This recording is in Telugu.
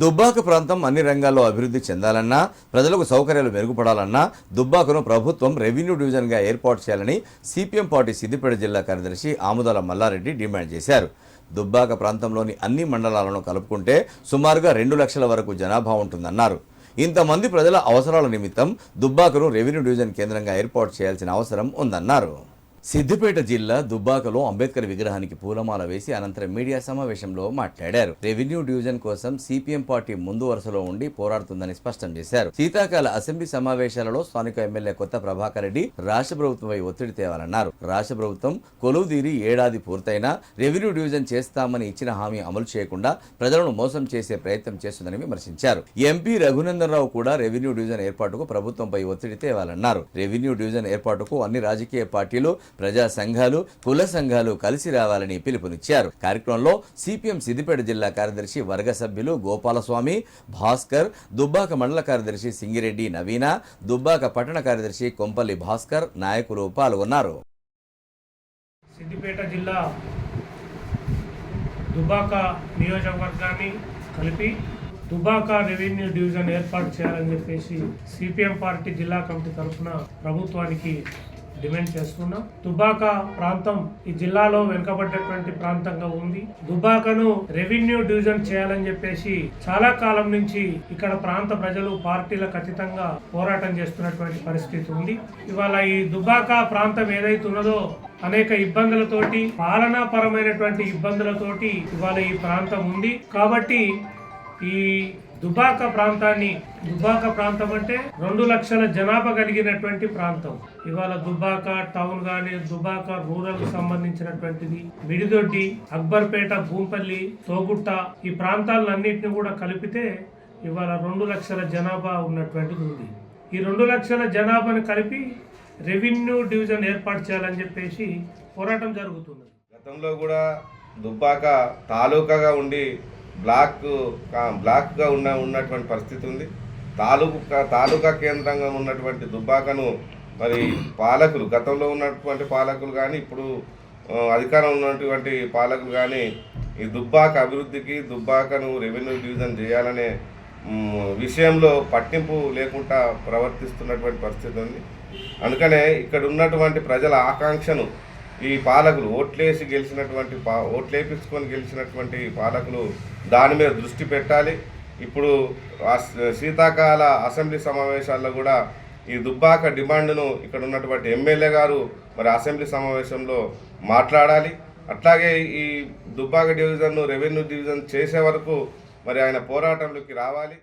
దుబ్బాక ప్రాంతం అన్ని రంగాల్లో అభివృద్ధి చెందాలన్నా ప్రజలకు సౌకర్యాలు మెరుగుపడాలన్నా దుబ్బాకను ప్రభుత్వం రెవెన్యూ డివిజన్గా ఏర్పాటు చేయాలని సిపిఎం పార్టీ సిద్దిపేట జిల్లా కార్యదర్శి ఆముదాల మల్లారెడ్డి డిమాండ్ చేశారు. దుబ్బాక ప్రాంతంలోని అన్ని మండలాలను కలుపుకుంటే సుమారుగా రెండు లక్షల వరకు జనాభా ఉంటుందన్నారు. ఇంతమంది ప్రజల అవసరాల నిమిత్తం దుబ్బాకను రెవెన్యూ డివిజన్ కేంద్రంగా ఏర్పాటు చేయాల్సిన అవసరం ఉందన్నారు. సిద్దిపేట జిల్లా దుబ్బాకలో అంబేద్కర్ విగ్రహానికి పూలమాల వేసి అనంతరం మీడియా సమావేశంలో మాట్లాడారు. రెవెన్యూ డివిజన్ కోసం సిపిఎం పార్టీ ముందు వరుసలో ఉండి పోరాడుతుందని స్పష్టం చేశారు. శీతాకాల అసెంబ్లీ సమావేశాలలో స్థానిక ఎమ్మెల్యే కొత్త ప్రభాకర్ రెడ్డి రాష్ట్ర ప్రభుత్వంపై ఒత్తిడి తేవాలన్నారు. రాష్ట్ర ప్రభుత్వం కొలువుదీరి ఏడాది పూర్తయినా రెవెన్యూ డివిజన్ చేస్తామని ఇచ్చిన హామీ అమలు చేయకుండా ప్రజలను మోసం చేసే ప్రయత్నం చేస్తుందని విమర్శించారు. ఎంపీ రఘునందనరావు కూడా రెవెన్యూ డివిజన్ ఏర్పాటుకు ప్రభుత్వంపై ఒత్తిడి తేవాలన్నారు. రెవెన్యూ డివిజన్ ఏర్పాటుకు అన్ని రాజకీయ పార్టీలు ప్రజా సంఘాలు కుల సంఘాలు కలిసి రావాలని పిలుపునిచ్చారు. కార్యక్రమంలో సిపిఎం సిద్దిపేట జిల్లా కార్యదర్శి వర్గ సభ్యులు గోపాలస్వామి భాస్కర్ దుబ్బాక మండల కార్యదర్శి సింగిరెడ్డి నవీన దుబ్బాక పట్టణ కార్యదర్శి కొంపల్లి భాస్కర్ నాయకులు పాల్గొన్నారు. సిద్దిపేట జిల్లా దుబాక నియోజకవర్గాన్ని కలిపి దుబాక రెవెన్యూ డివిజన్ ఏర్పాటు చేయాలని చెప్పేసి సిపిఎం పార్టీ జిల్లా కమిటీ తరఫున ప్రభుత్వానికి డిమాండ్ చేస్తున్నాం దుబాక ప్రాంతం ఈ జిల్లాలో వెనుకబడ్డటువంటి ప్రాంతంగా ఉంది. దుబాకను రెవెన్యూ డివిజన్ చేయాలని చెప్పేసి చాలా కాలం నుంచి ఇక్కడ ప్రాంత ప్రజలు పార్టీలకు అతీతంగా పోరాటం చేస్తున్నటువంటి పరిస్థితి ఉంది. ఇవాళ ఈ దుబాక ప్రాంతం ఏదైతే ఉన్నదో అనేక ఇబ్బందులతోటి పాలనాపరమైనటువంటి ఇబ్బందులతోటి ఇవాళ ఈ ప్రాంతం ఉంది. కాబట్టి ఈ దుబాక ప్రాంతాన్ని దుబాక ప్రాంతం అంటే రెండు లక్షల జనాభా కలిగినటువంటి ప్రాంతం. ఇవాళ దుబాక టౌన్ గాని దుబాక రూరల్ సంబంధించినటువంటిది. మిడిదొడ్డి అక్బర్పేట భూంపల్లి తోగుట్ట ఈ ప్రాంతాలన్నింటినీ కూడా కలిపితే ఇవాళ రెండు లక్షల జనాభా ఉన్నటువంటిది ఉంది. ఈ రెండు లక్షల జనాభాను కలిపి రెవెన్యూ డివిజన్ ఏర్పాటు చేయాలని చెప్పేసి పోరాటం జరుగుతున్నది. గతంలో కూడా దుబ్బాక తాలూకాగా ఉండి బ్లాక్ కా- బ్లాక్గా ఉన్న ఉన్నటువంటి పరిస్థితి ఉంది. తాలూకా తాలూకా కేంద్రంగా ఉన్నటువంటి దుబ్బాకను మరి పాలకులు గతంలో ఉన్నటువంటి పాలకులు కానీ ఇప్పుడు అధికారం ఉన్నటువంటి పాలకులు కానీ ఈ దుబ్బాక అభివృద్ధికి దుబ్బాకను రెవెన్యూ డివిజన్ చేయాలనే విషయంలో పట్టింపు లేకుండా ప్రవర్తిస్తున్నటువంటి పరిస్థితి ఉంది. అందుకనే ఇక్కడ ఉన్నటువంటి ప్రజల ఆకాంక్షను ఈ పాలకులు ఓట్లేసి గెలిచినటువంటి పా ఓట్లేపించుకొని గెలిచినటువంటి పాలకులు దాని మీద దృష్టి పెట్టాలి. ఇప్పుడు శీతాకాల అసెంబ్లీ సమావేశాల్లో కూడా ఈ దుబ్బాక డిమాండ్ను ఇక్కడ ఉన్నటువంటి ఎమ్మెల్యే గారు మరి అసెంబ్లీ సమావేశంలో మాట్లాడాలి. అట్లాగే ఈ దుబ్బాక డివిజన్ను రెవెన్యూ డివిజన్ చేసే వరకు మరి ఆయన పోరాటంలోకి రావాలి.